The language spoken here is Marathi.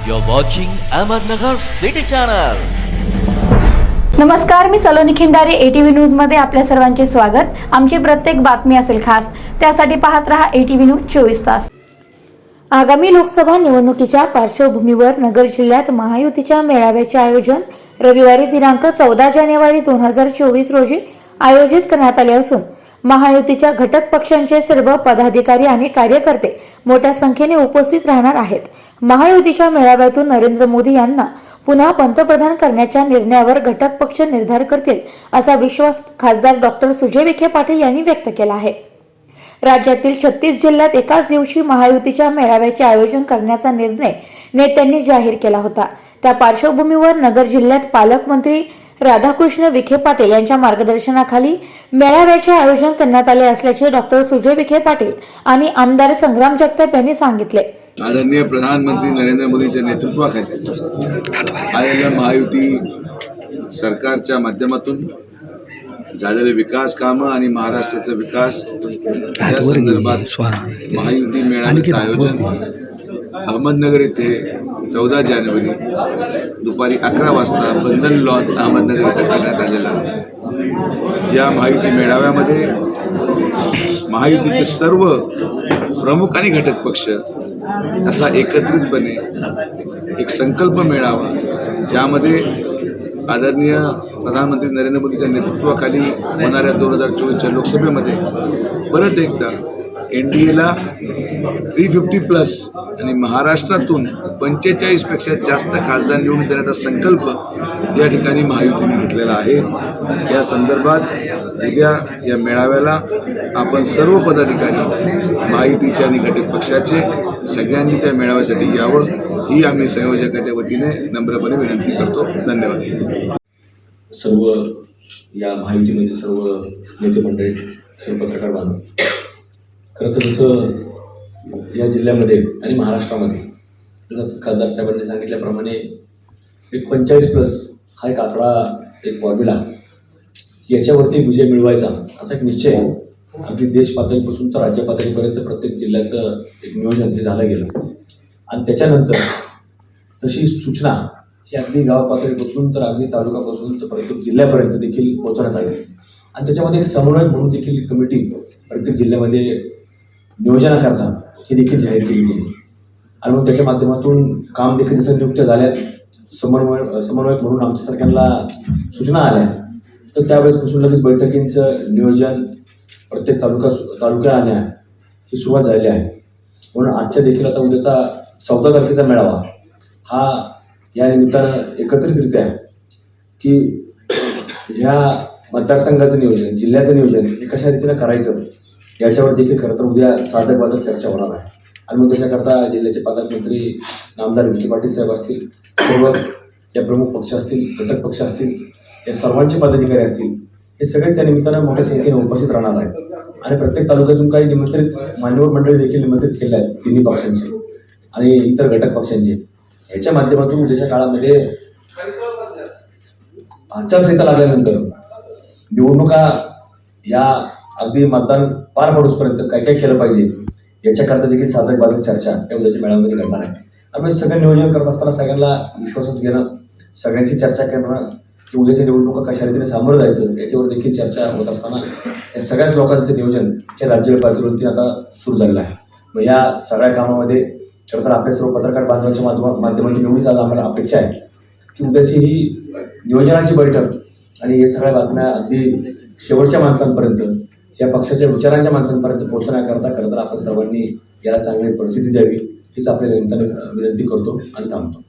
You're watching Ahmednagar City Channel. नमस्कार मी सलोनी खिंडारे एटीव्ही न्यूजमध्ये आपल्या सर्वांचे स्वागत आमची प्रत्येक बातमी असेल खास त्यासाठी पाहत रहा एटीव्ही न्यूज चोवीस तास आगामी लोकसभा निवडणुकीच्या पार्श्वभूमीवर नगर जिल्ह्यात महायुतीच्या मेळाव्याचे आयोजन रविवारी दिनांक चौदा जानेवारी दोन हजार चोवीस रोजी आयोजित करण्यात आले असून महायुतीच्या घटक पक्षांचे सर्व पदाधिकारी आणि कार्यकर्ते मोठ्या संख्येने उपस्थित राहणार आहेत. महायुतीच्या मेळाव्यातून नरेंद्र मोदी यांना पुन्हा पंतप्रधान करण्याच्या निर्णयावर घटक पक्ष निर्धार करतील असा विश्वास खासदार डॉक्टर सुजय विखे पाटील यांनी व्यक्त केला आहे. राज्यातील छत्तीस जिल्ह्यात एकाच दिवशी महायुतीच्या मेळाव्याचे आयोजन करण्याचा निर्णय नेत्यांनी जाहीर केला होता. त्या पार्श्वभूमीवर नगर जिल्ह्यात पालकमंत्री राधाकृष्ण विखे पाटील यांच्या मार्गदर्शनाखाली मेळाव्याचे आयोजन करण्यात आले असल्याचे डॉक्टर सुजय विखे पाटील आणि आमदार संग्राम जगताप यांनी सांगितले. आदरणीय प्रधानमंत्री नरेंद्र मोदींच्या नेतृत्वाखाली आलेल्या महायुती सरकारच्या माध्यमातून झालेले विकास कामं आणि महाराष्ट्राचा विकास या संदर्भात महायुती मेळाव्याचं आयोजन अहमदनगर येथे चौदा जानेवारी दुपारी अकरा वाजता बंधन लॉन्च अहमदनगर इथं करण्यात आलेला आहे. या महायुती मेळाव्यामध्ये महायुतीचे सर्व प्रमुख आणि घटक पक्ष असा एकत्रितपणे एक संकल्प मेळावा ज्यामध्ये आदरणीय प्रधानमंत्री नरेंद्र मोदीच्या नेतृत्वाखाली होणाऱ्या दोन हजार चोवीसच्या लोकसभेमध्ये परत एकदा एन डी एला थ्री फिफ्टी प्लस आणि महाराष्ट्रातून पंचेचाळीसपेक्षा जास्त खासदार निवडून देण्याचा संकल्प या ठिकाणी महायुतीने घेतलेला आहे. या संदर्भात उद्या या मेळाव्याला आपण सर्व पदाधिकारी महायुतीचे आणि घटक पक्षाचे सगळ्यांनी त्या मेळाव्यासाठी यावं ही आम्ही संयोजकाच्या वतीने नम्रपणे विनंती करतो. धन्यवाद. सर्व या माहितीमध्ये सर्व नेते मंडळी सर्व पत्रकार बांधव. खरं तर जसं या जिल्ह्यामध्ये आणि महाराष्ट्रामध्ये खासदार साहेबांनी सांगितल्याप्रमाणे एक पंचेचाळीस प्लस हा एक आकडा एक फॉर्म्युला याच्यावरती विजय मिळवायचा असा एक निश्चय अगदी देश पातळीपासून तर राज्य पातळीपर्यंत प्रत्येक जिल्ह्याचं एक नियोजन हे झालं गेलं. आणि त्याच्यानंतर तशी सूचना ही अगदी गाव पातळीपासून तर अगदी तालुकापासून तर प्रत्येक जिल्ह्यापर्यंत देखील पोहोचवण्यात आली. आणि त्याच्यामध्ये एक समन्वय म्हणून देखील कमिटी प्रत्येक जिल्ह्यामध्ये नियोजनाकरता ही देखील जाहीर केली होती आणि मग त्याच्या माध्यमातून काम देखील जसं नियुक्त झाल्यात समन्वय समन्वयक म्हणून आमच्यासारख्यांना सूचना आल्या. तर त्यावेळेसपासून लगेच बैठकींचं नियोजन प्रत्येक तालुका तालुक्या आणण्या ही सुरुवात झालेली आहे. म्हणून आजच्या देखील आता उद्याचा चौदा तारखेचा मेळावा हा या निमित्तानं एकत्रितरित्या की ह्या मतदारसंघाचं नियोजन जिल्ह्याचं नियोजन हे कशा रीतीनं करायचं याच्यावर देखील खरं तर उद्या साधक बाधक चर्चा होणार आहे. आणि मग त्याच्याकरता जिल्ह्याचे पालकमंत्री नामदार विखे पाटील साहेब असतील सोबत या प्रमुख पक्ष असतील घटक पक्ष असतील या सर्वांचे पदाधिकारी असतील हे सगळे त्या निमित्तानं मोठ्या संख्येने उपस्थित राहणार आहेत. आणि प्रत्येक तालुक्यातून काही निमंत्रित मान्यवर मंडळी देखील निमंत्रित केले आहेत तिन्ही पक्षांचे आणि इतर घटक पक्षांचे. ह्याच्या माध्यमातून उद्याच्या काळामध्ये आचारसंहिता लागल्यानंतर निवडणुका या अगदी मतदान पार पडूसपर्यंत काय काय केलं पाहिजे याच्याकरता देखील साधक बाधक चर्चा या उद्याच्या मेळाव्यामध्ये घडणार आहे. आम्ही सगळं नियोजन करत असताना सगळ्यांना विश्वासात घेणं सगळ्यांची चर्चा करणं की उद्याच्या निवडणुका कशा रीतीने सामोरं जायचं याच्यावर देखील चर्चा होत असताना या सगळ्याच लोकांचं नियोजन हे राज्य पातळीवरती आता सुरू झालेलं आहे. मग या सगळ्या कामामध्ये खरं तर आपल्या सर्व पत्रकार बांधवांच्या माध्यमा माध्यमातून एवढीच आज आम्हाला अपेक्षा आहे की उद्याची ही नियोजनाची बैठक आणि हे सगळ्या बातम्या अगदी शेवटच्या माणसांपर्यंत या पक्षाच्या विचारांच्या माणसांपर्यंत पोहोचण्याकरता खरं तर आपण सर्वांनी याला चांगली परिस्थिती द्यावी हीच आपल्या निमित्ताने विनंती करतो आणि थांबतो.